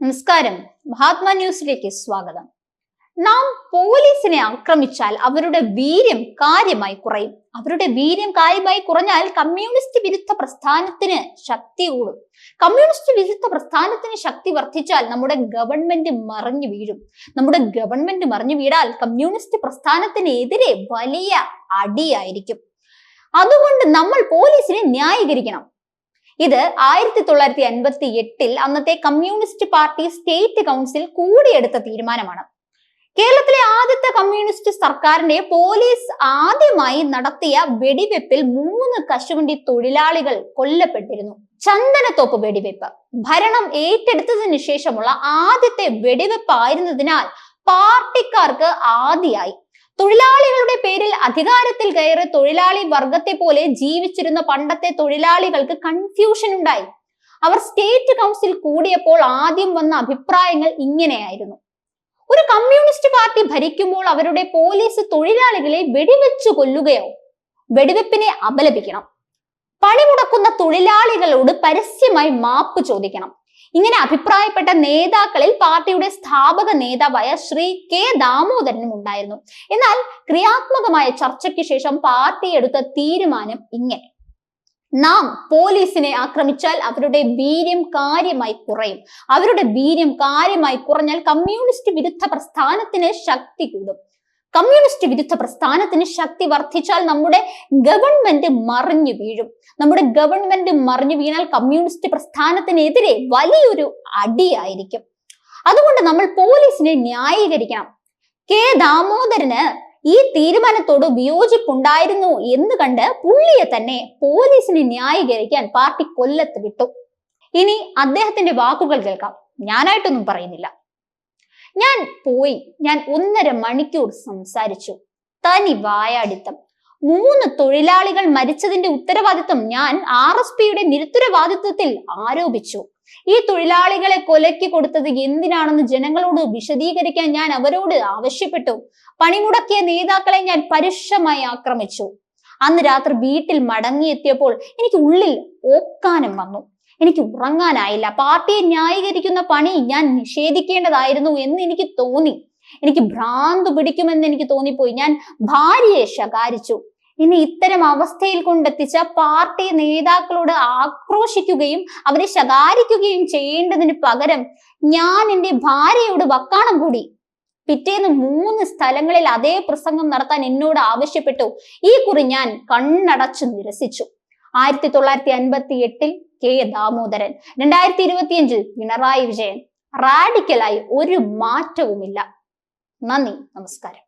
നമസ്കാരം. മഹാത്മാ ന്യൂസിലേക്ക് സ്വാഗതം. നാം പോലീസിനെ ആക്രമിച്ചാൽ അവരുടെ വീര്യം കാര്യമായി കുറയും. അവരുടെ വീര്യം കാര്യമായി കുറഞ്ഞാൽ കമ്മ്യൂണിസ്റ്റ് വിരുദ്ധ പ്രസ്ഥാനത്തിന് ശക്തി കൂടും. കമ്മ്യൂണിസ്റ്റ് വിരുദ്ധ പ്രസ്ഥാനത്തിന് ശക്തി വർദ്ധിച്ചാൽ നമ്മുടെ ഗവൺമെന്റ് മറിഞ്ഞു വീഴും. നമ്മുടെ ഗവൺമെന്റ് മറിഞ്ഞു വീടാൽ കമ്മ്യൂണിസ്റ്റ് പ്രസ്ഥാനത്തിനെതിരെ വലിയ അടിയായിരിക്കും. അതുകൊണ്ട് നമ്മൾ പോലീസിനെ ന്യായീകരിക്കണം. ഇത് ആയിരത്തി തൊള്ളായിരത്തി അൻപത്തി എട്ടിൽ അന്നത്തെ കമ്മ്യൂണിസ്റ്റ് പാർട്ടി സ്റ്റേറ്റ് കൗൺസിൽ കൂടിയെടുത്ത തീരുമാനമാണ്. കേരളത്തിലെ ആദ്യത്തെ കമ്മ്യൂണിസ്റ്റ് സർക്കാരിന്റെ പോലീസ് ആദ്യമായി നടത്തിയ വെടിവെപ്പിൽ മൂന്ന് കശുവണ്ടി തൊഴിലാളികൾ കൊല്ലപ്പെട്ടിരുന്നു. ചന്ദനത്തോപ്പ് വെടിവെപ്പ്. ഭരണം ഏറ്റെടുത്തതിനു ശേഷമുള്ള ആദ്യത്തെ വെടിവെപ്പ് ആയിരുന്നതിനാൽ പാർട്ടിക്കാർക്ക് ആദിയായി. തൊഴിലാളികളുടെ പേരിൽ അധികാരത്തിൽ കയറി തൊഴിലാളി വർഗത്തെ പോലെ ജീവിച്ചിരുന്ന പണ്ടത്തെ തൊഴിലാളികൾക്ക് കൺഫ്യൂഷൻ ഉണ്ടായി. അവർ സ്റ്റേറ്റ് കൗൺസിൽ കൂടിയപ്പോൾ ആദ്യം വന്ന അഭിപ്രായങ്ങൾ ഇങ്ങനെയായിരുന്നു. ഒരു കമ്മ്യൂണിസ്റ്റ് പാർട്ടി ഭരിക്കുമ്പോൾ അവരുടെ പോലീസ് തൊഴിലാളികളെ വെടിവെച്ചു കൊല്ലുകയോ വെടിവെപ്പിനെ അപലപിക്കണം. പണിമുടക്കുന്ന തൊഴിലാളികളോട് പരസ്യമായി മാപ്പ് ചോദിക്കണം. ഇങ്ങനെ അഭിപ്രായപ്പെട്ട നേതാക്കളിൽ പാർട്ടിയുടെ സ്ഥാപക നേതാവായ ശ്രീ കെ ദാമോദരനും ഉണ്ടായിരുന്നു. എന്നാൽ ക്രിയാത്മകമായ ചർച്ചയ്ക്ക് ശേഷം പാർട്ടി എടുത്ത തീരുമാനം ഇങ്ങനെ. നാം പോലീസിനെ ആക്രമിച്ചാൽ അവരുടെ വീര്യം കാര്യമായി കുറയും. അവരുടെ വീര്യം കാര്യമായി കുറഞ്ഞാൽ കമ്മ്യൂണിസ്റ്റ് വിരുദ്ധ പ്രസ്ഥാനത്തിന് ശക്തി കൂടും. കമ്മ്യൂണിസ്റ്റ് വിരുദ്ധ പ്രസ്ഥാനത്തിന് ശക്തി വർദ്ധിച്ചാൽ നമ്മുടെ ഗവൺമെന്റ് മറിഞ്ഞു വീഴും. നമ്മുടെ ഗവൺമെന്റ് മറിഞ്ഞു വീണാൽ കമ്മ്യൂണിസ്റ്റ് പ്രസ്ഥാനത്തിനെതിരെ വലിയൊരു അടിയായിരിക്കും. അതുകൊണ്ട് നമ്മൾ പോലീസിനെ ന്യായീകരിക്കണം. കെ ദാമോദരന് ഈ തീരുമാനത്തോട് വിയോജിപ്പുണ്ടായിരുന്നു എന്ന് കണ്ട് പുള്ളിയെ തന്നെ പോലീസിനെ ന്യായീകരിക്കാൻ പാർട്ടി കൊല്ലത്ത് വിട്ടു. ഇനി അദ്ദേഹത്തിന്റെ വാക്കുകൾ കേൾക്കാം. ഞാനായിട്ടൊന്നും പറയുന്നില്ല. ഞാൻ പോയി. ഞാൻ ഒന്നര മണിക്കൂർ സംസാരിച്ചു. തനി വായാടിത്തം. മൂന്ന് തൊഴിലാളികൾ മരിച്ചതിന്റെ ഉത്തരവാദിത്വം ഞാൻ ആർ എസ് പിയുടെ നിരുത്തരവാദിത്വത്തിൽ ആരോപിച്ചു. ഈ തൊഴിലാളികളെ കൊലക്കി കൊടുത്തത് എന്തിനാണെന്ന് ജനങ്ങളോട് വിശദീകരിക്കാൻ ഞാൻ അവരോട് ആവശ്യപ്പെട്ടു. പണിമുടക്കിയ നേതാക്കളെ ഞാൻ പരുഷമായി ആക്രമിച്ചു. അന്ന് രാത്രി വീട്ടിൽ മടങ്ങിയെത്തിയപ്പോൾ എനിക്ക് ഉള്ളിൽ ഓക്കാനം വന്നു. എനിക്ക് ഉറങ്ങാനായില്ല. പാർട്ടിയെ ന്യായീകരിക്കുന്ന പണി ഞാൻ നിഷേധിക്കേണ്ടതായിരുന്നു എന്ന് എനിക്ക് തോന്നി. എനിക്ക് ഭ്രാന്ത് പിടിക്കുമെന്ന് എനിക്ക് തോന്നിപ്പോയി. ഞാൻ ഭാര്യയെ ശകാരിച്ചു. എന്നെ ഇത്തരം അവസ്ഥയിൽ കൊണ്ടെത്തിച്ച പാർട്ടി നേതാക്കളോട് ആക്രോശിക്കുകയും അവരെ ശകാരിക്കുകയും ചെയ്യേണ്ടതിന് പകരം ഞാൻ എന്റെ ഭാര്യയോട് വക്കാണം കൂടി. പിറ്റേന്ന് മൂന്ന് സ്ഥലങ്ങളിൽ അതേ പ്രസംഗം നടത്താൻ എന്നോട് ആവശ്യപ്പെട്ടു. ഈ കുറി ഞാൻ കണ്ണടച്ചു നിരസിച്ചു. ആയിരത്തി തൊള്ളായിരത്തി അൻപത്തി എട്ടിൽ കെ. ദാമോദരൻ. രണ്ടായിരത്തി ഇരുപത്തിയഞ്ചിൽ പിണറായി വിജയൻ റാഡിക്കലായി ഒരു മാറ്റവുമില്ല. നന്ദി. നമസ്കാരം.